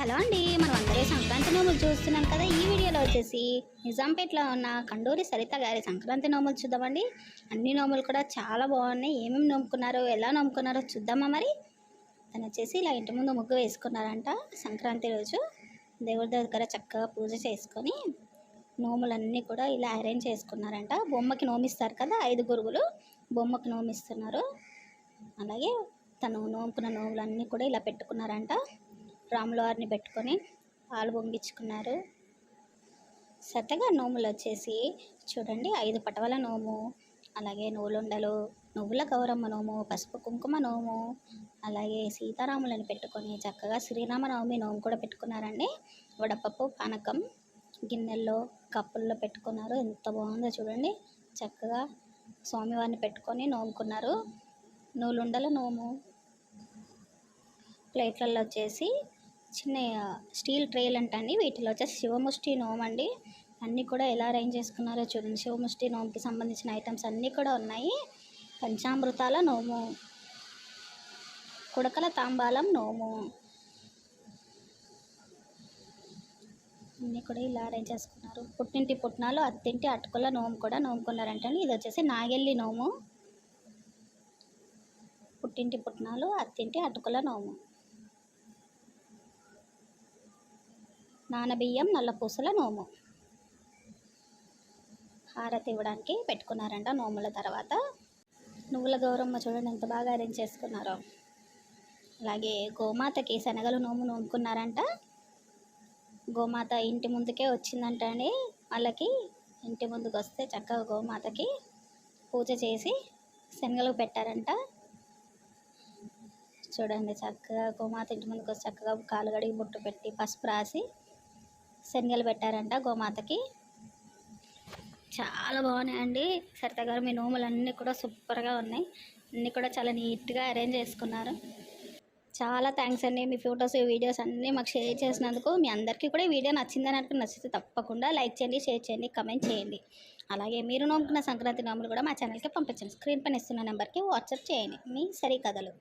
Hello అండి మనం అందరూ సంక్రాంతి నోములు చూస్తున్నాం కదా ఈ వీడియోలో వచ్చేసి నిజాంపేటలో ఉన్న కండూరి సరిత గారి సంక్రాంతి నోములు చూద్దామండి. అన్ని నోములు కూడా చాలా బాగున్నాయి. ఏమేమి నోముకున్నారో ఎలా నోముకున్నారో చూద్దామా మరి? తను వచ్చేసి ఇలా ఇంటి ముందు ముగ్గు వేసుకున్నారంట సంక్రాంతి రోజు. దేవుడి దగ్గర చక్కగా పూజ చేసుకొని నోములన్నీ కూడా ఇలా అరేంజ్ చేసుకున్నారంట. బొమ్మకి నోమిస్తారు కదా ఐదు గురుగులు బొమ్మకి నోమిస్తున్నారు. అలాగే తను నోముకున్న నోములన్నీ కూడా ఇలా పెట్టుకున్నారంట. రాముల వారిని పెట్టుకొని పాలు పొంగించుకున్నారు. సతగా నోములు వచ్చేసి చూడండి ఐదు పటవల నోము అలాగే నూలుండలు నువ్వుల గౌరమ్మ నోము పసుపు కుంకుమ నోము అలాగే సీతారాములని పెట్టుకొని చక్కగా శ్రీరామ నవమి నోము కూడా పెట్టుకున్నారండి. వడపప్పు పానకం గిన్నెల్లో కప్పుల్లో పెట్టుకున్నారు. ఎంత బాగుందో చూడండి చక్కగా స్వామివారిని పెట్టుకొని నోముకున్నారు. నూలుండల నోము ప్లేట్లలో వచ్చేసి చిన్న స్టీల్ ట్రేలు అంటండి. వీటిలో వచ్చేసి శివముష్టి నోమ్ అండి. అన్నీ కూడా ఎలా అరేంజ్ చేసుకున్నారో చూడండి. శివముష్టి నోమ్కి సంబంధించిన ఐటమ్స్ అన్నీ కూడా ఉన్నాయి. పంచామృతాల నోము కుడకల తాంబాలం నోము. అన్నీ కూడా ఇలా అరేంజ్ చేసుకున్నారు. పుట్టింటి పుట్నాలు అత్తింటి అటుకుల నోము కూడా నోముకున్నారంటండి. ఇది వచ్చేసి నాగెల్లి నోము. పుట్టింటి పుట్నాలు అత్తింటి అటుకుల నోము. నానబియ్యం నల్లపూసల నోము. హారతి ఇవ్వడానికి పెట్టుకున్నారంట నోముల తర్వాత. నువ్వుల గౌరమ్మ చూడండి ఎంత బాగా అరేంజ్ చేసుకున్నారో. అలాగే గోమాతకి శనగలు నోము నోముకున్నారంట. గోమాత ఇంటి ముందుకే వచ్చిందంట అండి వాళ్ళకి. ఇంటి ముందుకు వస్తే చక్కగా గోమాతకి పూజ చేసి శనగలు పెట్టారంట. చూడండి చక్కగా గోమాత ఇంటి ముందుకు వచ్చి చక్కగా కాలుగడిగి బొట్టు బుట్టు పెట్టి పసుపు రాసి శనగలు పెట్టారంట గోమాతకి. చాలా బాగున్నాయండి. సరిత గారు మీ నోములు అన్నీ కూడా సూపర్గా ఉన్నాయి. అన్నీ కూడా చాలా నీట్గా అరేంజ్ చేసుకున్నారు. చాలా థ్యాంక్స్ అండి మీ ఫొటోస్ వీడియోస్ అన్నీ మాకు షేర్ చేసినందుకు. మీ అందరికీ కూడా ఈ వీడియో నచ్చిందని అనుకుని నచ్చితే తప్పకుండా లైక్ చేయండి షేర్ చేయండి కమెంట్ చేయండి. అలాగే మీరు నోముకున్న సంక్రాంతి నోములు కూడా మా ఛానల్కి పంపించండి. స్క్రీన్ పైన ఇస్తున్న నెంబర్కి వాట్సాప్ చేయండి. మీ సరి కథలు.